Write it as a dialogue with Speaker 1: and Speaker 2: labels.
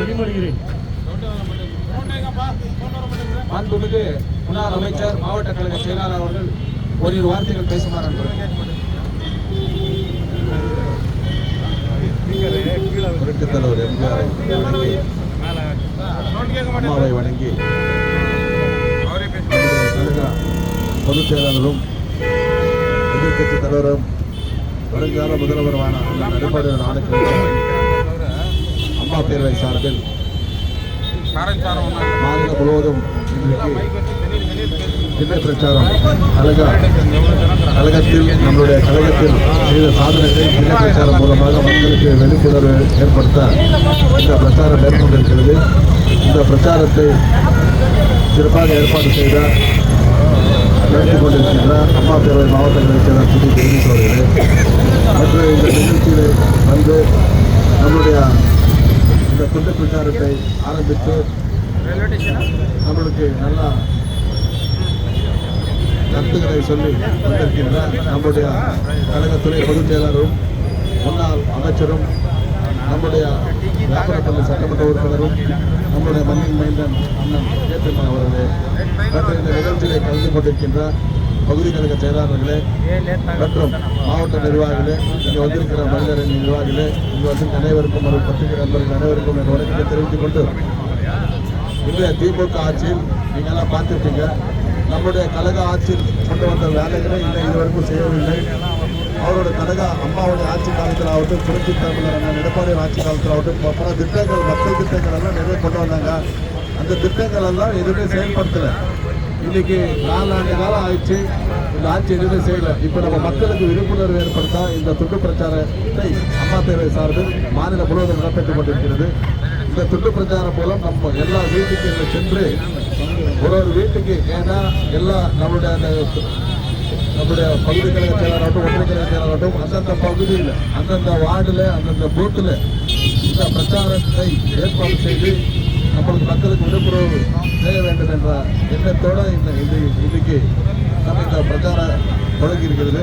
Speaker 1: வழிமொழிகிறேன்.
Speaker 2: மாண்புமிகு முன்னாள் அமைச்சர் மாவட்ட கழக செயலாளர் அவர்கள் ஓரிரு வார்த்தைகள் பேசுமாறு
Speaker 3: தலைவர் எம்ஜிஆரை அம்மாவை வணங்கி பொதுச் செயலாளரும் எதிர்க்கட்சி தலைவரும் வருங்கால முதல்வருமான நடைபெறும் எடப்பாடி பேரவை சார்பில் மாநிலம் முழுவதும் இன்றைக்கு பிரச்சாரம் கழக கழகத்தில் நம்முடைய கழகத்தில் செய்த சாதனத்தை திண்ணை பிரச்சாரம் மூலமாக மக்களுக்கு விழிப்புணர்வு ஏற்படுத்த இந்த பிரச்சாரம் மேற்கொண்டிருக்கிறது. இந்த பிரச்சாரத்தை சிறப்பாக ஏற்பாடு செய்த நடத்தி கொண்டிருக்கின்ற அம்மா பேரவை மாவட்டங்களைச் சேர்ந்த சுற்றி தெரிவித்து வருகிறேன் அவர்களே மற்றும் இந்த நிகழ்ச்சியில் வந்து துண்டு பிரச்சாரத்தை ஆரம்பித்து நம்மளுக்கு நல்லா கருத்துக்களை சொல்லி வந்திருக்கின்ற நம்முடைய கழகத்துறை பொதுச் செயலரும் முன்னாள் அமைச்சரும் நம்முடைய வியாபாரப்பள்ளி சட்டமன்ற உறுப்பினரும் நம்முடைய மண்ணின் மைந்தன் அண்ணன் கேத்தம்மன் அவர்களே இந்த நிகழ்ச்சியை கலந்து கொண்டிருக்கின்ற பகுதி கழக செயலாளர்களே மற்றும் மாவட்ட நிர்வாகிகளே இங்கே வந்திருக்கிற மனிதரின் நிர்வாகிகளே இங்கே வந்திருக்க அனைவருக்கும் ஒரு பத்திரிகை நண்பர்கள் அனைவருக்கும் என் வணக்கத்தை தெரிவித்துக் கொண்டு இன்றைய திமுக ஆட்சியில் நீங்க எல்லாம் பார்த்துருப்பீங்க நம்முடைய கழக ஆட்சியில் கொண்டு வந்த வேலைகளை இன்னும் இதுவரைக்கும் செய்யவில்லை. அவரோட கழக அம்மாவுடைய ஆட்சி காலத்தில் ஆகட்டும் புரட்சி தமிழர் அண்ணன் எடப்பாடி ஆட்சி காலத்தில் ஆகட்டும் பல திட்டங்கள் மக்கள் திட்டங்கள் எல்லாம் நிறைய கொண்டு வந்தாங்க. அந்த திட்டங்கள் எல்லாம் எதுவுமே செயல்படுத்தலை. இன்னைக்கு நாலாண்டு காலம் ஆயிடுச்சு. இந்த ஆட்சி எதுவுமே செய்யலை. இப்போ நம்ம மக்களுக்கு விழிப்புணர்வு ஏற்படுத்த இந்த துண்டு பிரச்சாரத்தை அம்மா தேவை சார்பில் மாநிலம் முழுவதும் நடைபெற்றுக் கொண்டிருக்கிறது. இந்த துண்டு பிரச்சாரம் மூலம் நம்ம எல்லா வீட்டுக்கு சென்று ஒரு ஒரு வீட்டுக்கு ஏன்னா எல்லா நம்மளுடைய அந்த நம்முடைய பகுதி கழக செயலாளராகட்டும் ஒன்றிய கழக செயலாளராகட்டும் அந்தந்த பகுதியில் அந்தந்த வார்டில் அந்தந்த பூத்தில் இந்த பிரச்சாரத்தை ஏற்பாடு செய்து நம்மளுக்கு மக்களுக்கு விழிப்புணர்வு செய்ய வேண்டும் என்ற எண்ணத்தோடு இந்த இன்றைக்கு இன்னைக்கு பிரச்சாரம் தொடங்கி இருக்கிறது.